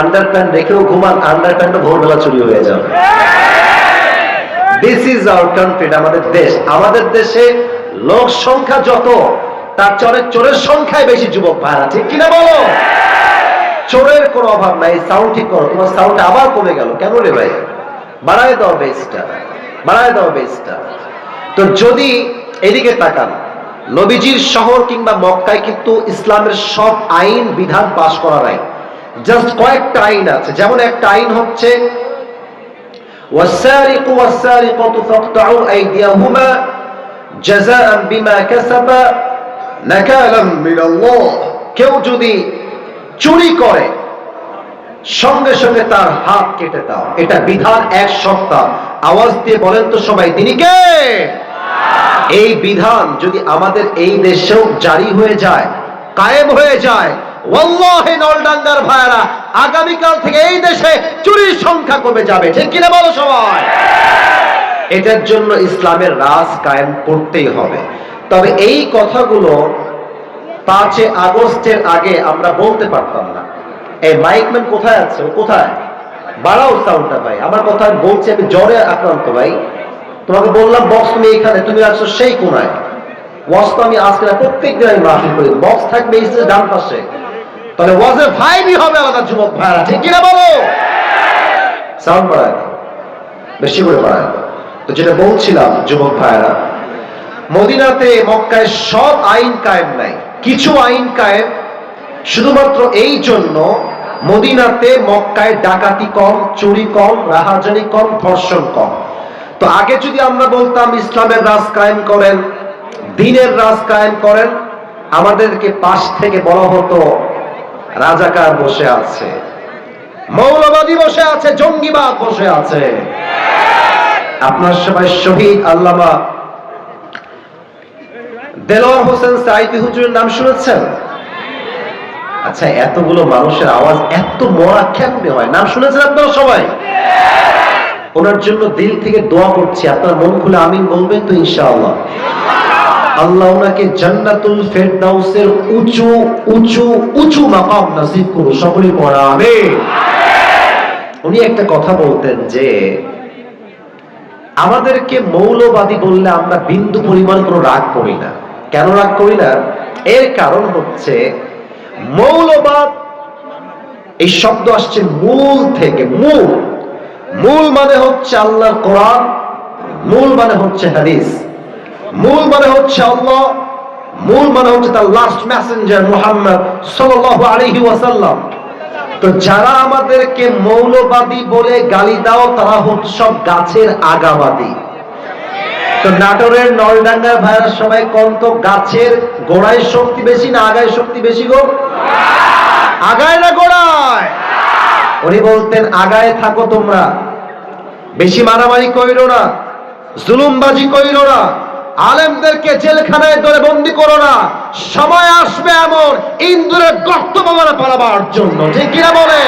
Under pant রেখেও ঘুমান under প্যান্টও ভোরবেলা চুরি হয়ে যাবে। দিস ইজ আওয়ার কান্ট্রি আমাদের দেশ। আমাদের দেশে লোক সংখ্যা যত, তার চরে চোরের সংখ্যায় বেশি যুবক ভাড়া ঠিক কিনা বলো? চোরের কোনো অভাব নাই সাউন্ড ঠিক করো, তোমার সাউন্ড আবার কমে গেল। কেন রে ভাই? বাড়ায় দাও বেসটা বাড়ায় দাও বেসটা তো যদি এদিকে তাকান, নবীজির শহর কিংবা মক্কায় কিন্তু ইসলামের সব আইন, বিধান পাশ করা নাই। জাস্ট কয়েকটা আইন আছে যেমন একটা আইন হচ্ছে والسارق والسارقة فاقطعوا أيديهما جزاء بما كسبا نكالا من الله কেউ যদি চুরি করে সঙ্গে সঙ্গে তার হাত কেটে দাও এটা বিধান এক সপ্তাহ আওয়াজ দিয়ে বলেন তো সবাই তিনি কে এই বিধান যদি আমাদের এই দেশেও জারি হয়ে যায় কায়েম হয়ে যায় আগামীকাল থেকে এই দেশে চুরির সংখ্যা কমে যাবে, ঠিক কিনা বলো সবাই? এটার জন্য ইসলামের রাজ কায়েম করতেই হবে। তবে এই কথাগুলো পাঁচে আগস্টের আগে আমরা বলতে পারতাম না। এই মাইকম্যান কোথায় আছে? কোথায়? বাড়াও সাউন্ডটা ভাই। আমার কথা বলছি, আমি জ্বরে আক্রান্ত ভাই। তোমাকে বললাম বক্স তুমি এখানে, তুমি আছো সেই কোনায়। বক্স তো আমি আজকে প্রত্যেক দিন আমি মাহফিল করি। বক্স থাকবে ডান পাশে। তাহলে ওয়াজের ভাইবই হবে আলাদা যুবক ভাইরা ঠিক কিনা বলো? সাউন্ড বাড়ায় বেশি করে বাড়ায় তো যেটা বলছিলাম যুবক ভাইরা মদিনাতে, মক্কায় সব আইন কায়েম নাই। কিছু আইন কায়েম, শুধুমাত্র এই জন্য মদিনাতে মক্কায় ডাকাতি কম, চুরি কম, রাহাজানি কম, ধর্ষণ কম। তো আগে যদি আমরা বলতাম ইসলামের রাজ কায়েম করেন, দিনের রাজ কায়েম করেন, আমাদেরকে পাশ থেকে বলা হতো রাজাকার বসে আছে। মৌলবাদী বসে আছে, জঙ্গিবাদ বসে আছে। আপনার সবাই শহীদ আল্লামা দেলোয়ার হোসেন সাইদি হুজুরের নাম শুনেছেন? আচ্ছা এতগুলো মানুষের আওয়াজ এত মরা কেমনে হয়। নাম শুনেছেন আপনারা সবাই? ওনার জন্য দিল থেকে দোয়া করছি। আপনার মন খুলে আমিন বলবেন তো ইনশাআল্লাহ। আল্লাহ ওনাকে জান্নাতুল ফেরদাউসের উঁচু উঁচু উঁচু মাকাম সকলে উনি একটা কথা বলতেন যে, আমাদেরকে মৌলবাদী বললে আমরা বিন্দু পরিমাণ কোনো রাগ করি না। কেন রাগ করি না? এর কারণ হচ্ছে, মৌলবাদ, এই শব্দ আসছে মূল থেকে, মূল। মূল মানে হচ্ছে আল্লাহর কোরআন, মূল মানে হচ্ছে হাদিস। মূল মানে হচ্ছে আল্লাহ, মূল মানে হচ্ছে তার লাস্ট মেসেঞ্জার মুহাম্মদ সাল্লাল্লাহু আলাইহি ওয়াসাল্লাম। তো যারা আমাদেরকে মৌলবাদী বলে গালি দাও, তারা হচ্ছে গাছের আগাবাদী। তো নাটোরের নলডাঙ্গার ভাইয়ের সবাই তো গাছের গোড়ায় শক্তি বেশি না আগায় শক্তি বেশি গো? আগায় না গোড়ায়? উনি বলতেন, আগায় থাকো তোমরা। বেশি মারামারি কইরো না, জুলুমবাজি কইরো না। আলেমদেরকে জেলখানায় ধরে বন্দি করো না। সময় আসবে এমন ইন্দুরের গর্ত পালাবার জন্য। ঠিক কিনা বলে